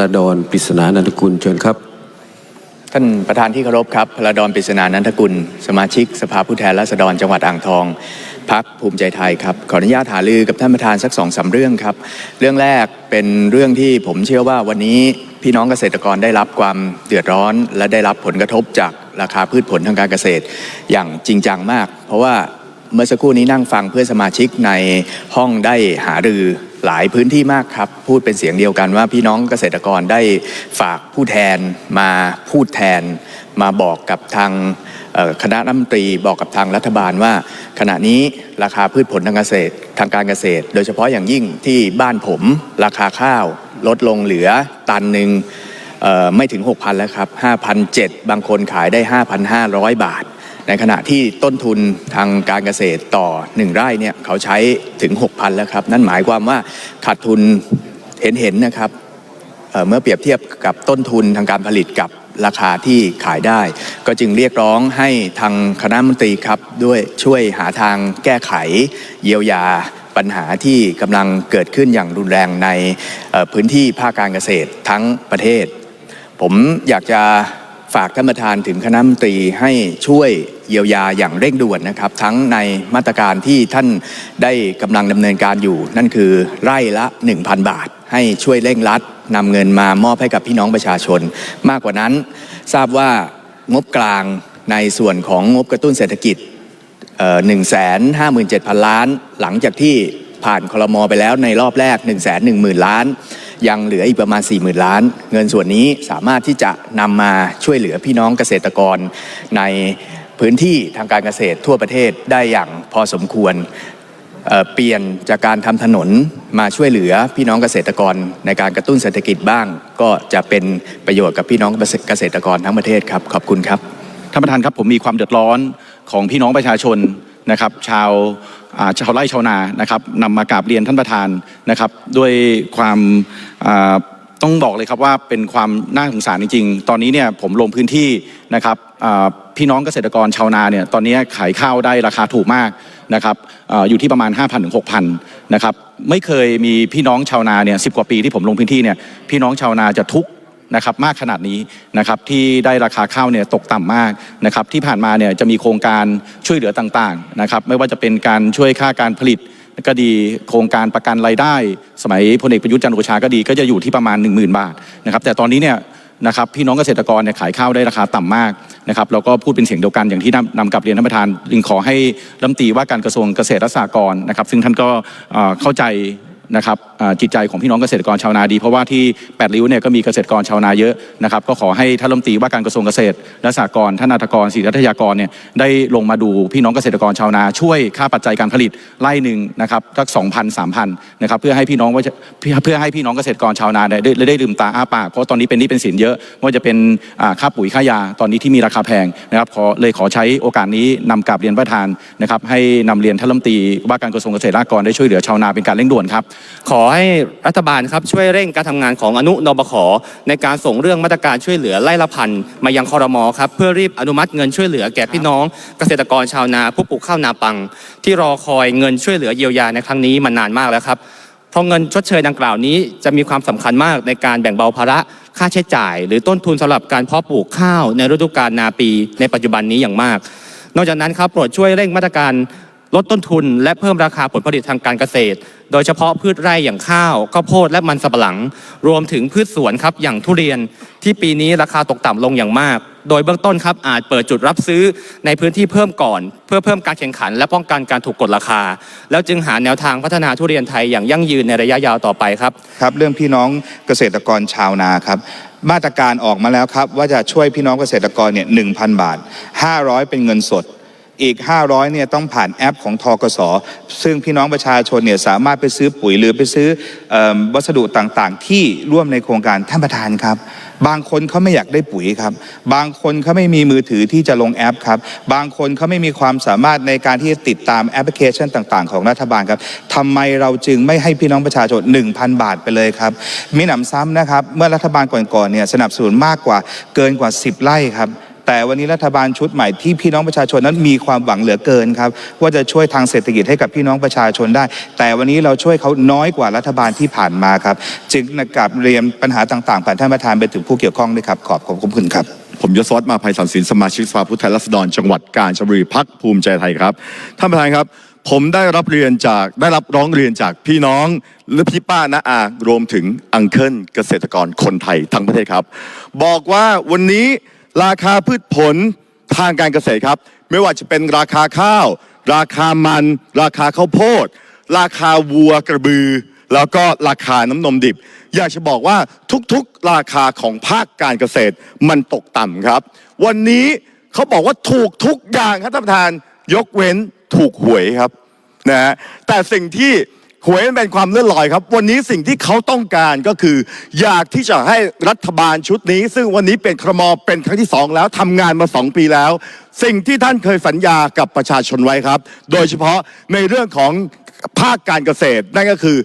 ลดอนปริศนานันทกุลเชิญครับ ท่านประธานที่เคารพครับพลดอนปริศนานันทกุล สมาชิกสภาผู้แทนราษฎรจังหวัดอ่างทองพักภูมิใจไทยครับขออนุญาตหารือกับท่านประธานสักสองสาเรื่องครับ เรื่องแรกเป็นเรื่องที่ผมเชื่อว่าวันนี้พี่น้องเกษตรกรได้รับความเดือดร้อน และได้รับผลกระทบจากราคาพืชผลทางการเกษตร อย่างจริงจังมาก เพราะว่าเมื่อสักครู่นี้นั่งฟังเพื่อสมาชิกในห้องได้หารือ หลายพื้นที่มากครับ พูดเป็นเสียงเดียวกันว่าพี่น้องเกษตรกรได้ฝากผู้แทนมาพูดแทน มาบอกกับทางคณะรัฐมนตรีบอกกับทางรัฐบาลว่า ขณะนี้ราคาพืชผลทางเกษตรทางการเกษตร โดยเฉพาะอย่างยิ่งที่บ้านผมราคาข้าวลดลงเหลือตันหนึ่งไม่ถึง 6,000 แล้วครับ 5,007 บางคนขายได้ 5,500 บาท ในขณะที่ต้นทุนทางการเกษตรต่อ 1 ไร่เนี่ยเขาใช้ถึง 6,000 แล้วครับ นั่นหมายความว่าขาดทุนเห็นๆนนะครับเเมื่อเปรียบเทียบกับต้นทุนทางการผลิตกับราคาที่ขายได้ ก็จึงเรียกร้องให้ทางคณะมนตรีครับด้วยช่วยหาทางแก้ไข เยียวยาปัญหาที่กำลังเกิดขึ้นอย่างรุนแรงในพื้นที่ภาคการเกษตรทั้งประเทศ ผมอยากจะ ฝากท่านประธานถึงคณะมนตรีให้ช่วยเยียวยาอย่างเร่งด่วนนะครับ ทั้งในมาตรการที่ท่านได้กำลังดำเนินการอยู่ นั่นคือไร่ละ 1,000 บาท ให้ช่วยเร่งรัดนำเงินมามอบให้กับพี่น้องประชาชน มากกว่านั้นทราบว่างบกลางในส่วนของงบกระตุ้นเศรษฐกิจหนึ่งแสนห้าหมื่นเจ็ดพันล้าน หลังจากที่ผ่านคลมอไปแล้วในรอบแรก1นึ่งแสนหนึ่งหมื่นล้าน ยังเหลืออีกประมาณ 4 0,000 ล้าน เงินส่วนนี้สามารถที่จะนำมาช่วยเหลือพี่น้องเกษตรกรในพื้นที่ทางการเกษตรทั่วประเทศได้อย่างพอสมควรเเปลี่ยนจากการทำถนนมาช่วยเหลือพี่น้องเกษตรกรในการกระตุ้นเศรษฐกิจบ้าง ก็จะเป็นประโยชน์กับพี่น้องเกษตรกรทั้งประเทศครับ ขอบคุณครับท่านประธานครับผมมีความเดือดร้อนของพี่น้องประชาชน นะครับชาวชาวไร่ชาวนานะครับนำมากราบเรียนท่านประธานนะครับ ด้วยความต้องบอกเลยครับว่าเป็นความน่าสงสารจริงๆ ตอนนี้เนี่ยผมลงพื้นที่นะครับพี่น้องเกษตรกรชาวนาเนี่ยตอนนี้ขายข้าวได้ราคาถูกมากนะครับอาอยู่ที่ประมาณ 5,000ถึง6,000นะครับไม่เคยมีพี่น้องชาวนาเนี่ยสิกว่าปีที่ผมลงพื้นที่เนี่ยพี่น้องชาวนาจะทุกข์ นะครับมากขนาดนี้นะครับที่ได้ราคาข้าวเนี่ยตกต่ำมากนะครับที่ผ่านมาเนี่ยจะมีโครงการช่วยเหลือต่างๆนะครับไม่ว่าจะเป็นการช่วยค่าการผลิตก็ดีโครงการประกันรายได้ สมัยพลเอกประยุทธ์จันทร์โอชาก็ดีก็จะอยู่ที่ประมาณ 1 0,000 บาทนะครับแต่ตอนนี้เนี่ยนะครับพี่น้องเกษตรกรเนี่ยขายข้าวได้ราคาต่ำมากนะครับแล้วก็พูดเป็นเสียงเดียวกันอย่างที่นำนำกลับเรียนท่านประธานจึงขอให้รัฐมนตรีว่าการกระทรวงเกษตรและสหกรณ์นะครับ ซึ่งท่านก็เข้าใจนะครับ จิตใจของพี่น้องเกษตรกรชาวนาดี เพราะว่าที่แปดริ้วเนี่ยก็มีเกษตรกรชาวนาเยอะนะครับก็ขอให้ท่านรัฐมนตรีว่าการกระทรวงเกษตรและสหกรณ์ท่านนาถกรศรีรัตยากรเนี่ยได้ลงมาดูพี่น้องเกษตรกรชาวนา ช่วยค่าปัจจัยการผลิตไร่หนึ่งนะครับสักสองพันสามพันนะครับเพื่อให้พี่น้องว่าเพื่อให้พี่น้องเกษตรกรชาวนาได้ได้ลืมตาอ้าปากเพราะตอนนี้เป็นนี้เป็นสินเยอะไม่ว่าจะเป็นค่าปุ๋ยค่ายาตอนนี้ที่มีราคาแพงนะครับขอเลยขอใช้โอกาสนี้นำกราบเรียนประธานนะครับให้นำเรียนท่านรัฐมนตรีว่าการกระทรวงเกษตรและสหกรณ์ได้ช่วยเหลือชาวนาเป็นการเร่งด่วนครับขอให้รัฐบาลครับช่วยเร่งการทำงานของอนุนบขในการส่งเรื่องมาตรการช่วยเหลือไล่ละพันมายังคอรมอครับเพื่อรีบอนุมัติเงินช่วยเหลือแก่พี่น้อง เกษตรกรชาวนาผู้ปลูกข้าวนาปัง ที่รอคอยเงินช่วยเหลือเยียวยาในครั้งนี้มานานมากแล้วครับเพราะเงินชดเชยดังกล่าวนี้จะมีความสำคัญมากในการแบ่งเบาภาระค่าใช้จ่าย หรือต้นทุนสำหรับการเพาะปลูกข้าวในฤดูกาลนาปี ในปัจจุบันนี้อย่างมาก นอกจากนั้นครับโปรดช่วยเร่งมาตรการ ลดต้นทุนและเพิ่มราคาผลผลิตทางการเกษตร โดยเฉพาะพืชไร่อย่างข้าวข้าวโพดและมันสำปะหลัง รวมถึงพืชสวนครับอย่างทุเรียนที่ปีนี้ราคาตกต่ำลงอย่างมาก โดยเบื้องต้นครับอาจเปิดจุดรับซื้อในพื้นที่เพิ่มก่อน เพื่อเพิ่มการแข่งขัน และป้องกันการถูกกดราคา แล้วจึงหาแนวทางพัฒนาทุเรียนไทยอย่างยั่งยืนในระยะยาวต่อไปครับครับ เรื่องพี่น้องเกษตรกรชาวนาครับมาตรการออกมาแล้วครับว่าจะช่วยพี่น้องเกษตรกรเนี่ยหนึ่งพันบาท 500 เป็นเงินสด อีก 500เนี่ยต้องผ่านแอปของทกสซึ่งพี่น้องประชาชนเนี่ยสามารถไปซื้อปุ๋ยหรือไปซื้อเออวัสดุต่างๆ ที่ร่วมในโครงการท่านประธานครับ บางคนเขาไม่อยากได้ปุ๋ยครับ บางคนเขาไม่มีมือถือที่จะลงแอปครับ บางคนเขาไม่มีความสามารถในการที่จะติดตามแอปพลิเคชันต่าง ๆ ของรัฐบาลครับทำไมเราจึงไม่ให้พี่น้องประชาชน 1,000 บาทไปเลยครับมีหนำซ้ำนะครับเมื่อรัฐบาลก่อนๆเนี่ยสนับสนุนมากกว่าเกินกว่า 10 ไร่ครับ แต่วันนี้รัฐบาลชุดใหม่ที่พี่น้องประชาชนนั้นมีความหวังเหลือเกินครับว่าจะช่วยทางเศรษฐกิจให้กับพี่น้องประชาชนได้ แต่วันนี้เราช่วยเขาน้อยกว่ารัฐบาลที่ผ่านมาครับ จึงกลับเรียนปัญหาต่างๆผ่านท่านประธานไปถึงผู้เกี่ยวข้องด้วยครับขอบขอบคุณครับผมยศวัตรมาภัยสันสินสมาชิกสภาผู้แทนราษฎรจังหวัดกาญจนบุรีพักภูมิใจไทยครับท่านประธานครับ ผมได้รับเรียนจากได้รับร้องเรียนจากพี่น้องและพี่ป้าน้าอารวมถึงอังเคิลเกษตรกรคนไทยทั้งประเทศครับ บอกว่าวันนี้ ราคาพืชผลทางการเกษตรครับ ไม่ว่าจะเป็นราคาข้าว ราคามัน ราคาข้าวโพด ราคาวัวกระบือ แล้วก็ราคาน้ำนมดิบ อยากจะบอกว่าทุกๆราคาของภาคการเกษตรมันตกต่ำครับ วันนี้เขาบอกว่าถูกทุกอย่างครับท่านประธานยกเว้นถูกหวยครับนะฮะแต่สิ่งที่ หวยมันเป็นความเลื่อนลอยครับ วันนี้สิ่งที่เขาต้องการก็คือ อยากที่จะให้รัฐบาลชุดนี้ ซึ่งวันนี้เป็นครมเป็นครั้งที่สองแล้วทำงานมาสองปีแล้ว สิ่งที่ท่านเคยสัญญากับประชาชนไว้ครับ โดยเฉพาะในเรื่องของภาคการเกษตรนั่นก็คือ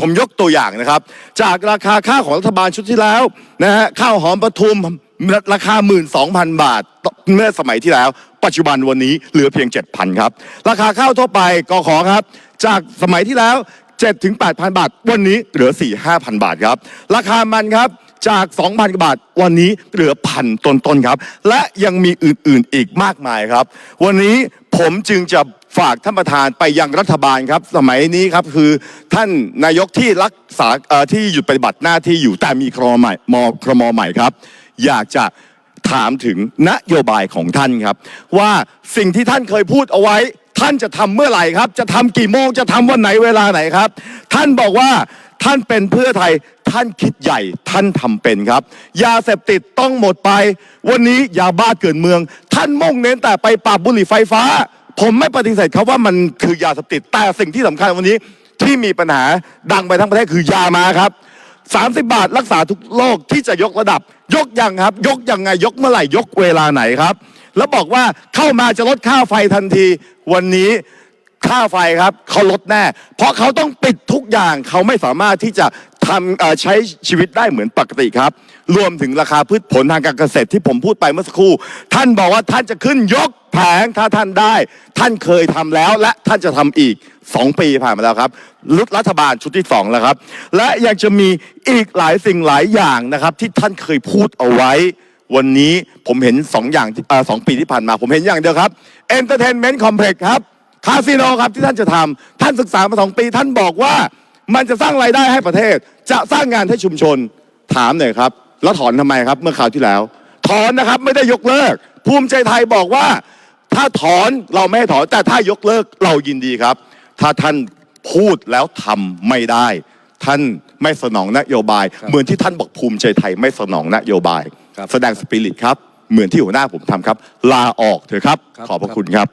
ผมยกตัวอย่างนะครับ จากราคาข้าวของรัฐบาลชุดที่แล้วนะฮะข้าวหอมปทุมราคา 12,000 บาทเมื่อสมัยที่แล้ว ปัจจุบันวันนี้เหลือเพียง 7,000 ครับ ราคาข้าวทั่วไปกขอครับ จากสมัยที่แล้ว7ถึง8,000บาท วันนี้เหลือ 4 5,000 บาทครับ ราคามันครับจาก 2,000กว่าบาท วันนี้เหลือพันต้นๆครับ และยังมีอื่นๆอีกมากมายครับ วันนี้ผมจึงจะฝากท่านประธานไปยังรัฐบาลครับ สมัยนี้ครับคือท่านนายกที่รักษาที่หยุดปฏิบัติหน้าที่อยู่แต่มีครมใหม่มครมใหม่ครับ อยากจะถามถึงนโยบายของท่านครับ ว่าสิ่งที่ท่านเคยพูดเอาไว้ ท่านจะทำเมื่อไหร่ครับ จะทำกี่โมงจะทำวันไหนเวลาไหนครับ ท่านบอกว่าท่านเป็นเพื่อไทยท่านคิดใหญ่ท่านทำเป็นครับ ยาเสพติดต้องหมดไป วันนี้ยาบ้าเกินเมือง ท่านมุ่งเน้นแต่ไปปราบบุหรี่ไฟฟ้า ผมไม่ปฏิเสธครับว่ามันคือยาเสพติดแต่สิ่งที่สำคัญวันนี้ที่มีปัญหาดังไปทั้งประเทศคือยามาครับ30 บาทรักษาทุกโรคที่จะยกระดับ ยกยังครับ ยกยังไงยกเมื่อไหร่ยกเวลาไหนครับ แล้วบอกว่าเข้ามาจะลดค่าไฟทันที วันนี้ค่าไฟครับเขาลดแน่ เพราะเขาต้องปิดทุกอย่างเขาไม่สามารถที่จะทำใช้ชีวิตได้เหมือนปกติครับ รวมถึงราคาพืชผลทางการเกษตรที่ผมพูดไปเมื่อสักครู่ ท่านบอกว่าท่านจะขึ้นยกแผงถ้าท่านได้ ท่านเคยทำแล้วและท่านจะทำอีก 2 ปีผ่านมาแล้วครับรุรัฐบาลชุดที่ 2 แล้วครับ และยังจะมีอีกหลายสิ่งหลายอย่างนะครับ ที่ท่านเคยพูดเอาไว้ วันนี้ผมเห็น2องอย่างอสองปีที่ผ่านมา ผมเห็นอย่างเดียวครับ Entertainment Complex ครับคาสิโนครับที่ท่านจะทำท่านศึกษามาสองปี ท่านบอกว่ามันจะสร้างรายได้ให้ประเทศ จะสร้างงานให้ชุมชนถามหน่อยครับ แล้วถอนทำไมครับ เมื่อคราวที่แล้ว ถอนนะครับไม่ได้ยกเลิก ภูมิใจไทยบอกว่า ถ้าถอนเราไม่ถอนแต่ถ้ายกเลิกเรายินดีครับ ถ้าท่านพูดแล้วทำไม่ได้ ท่านไม่สนองนโยบาย เหมือนที่ท่านบอกภูมิใจไทยไม่สนองนโยบายบ แสดงสปิริตครับ เหมือนที่หัวหน้าผมทำครับ ลาออกเถอะครับ ขอบพระคุณครับ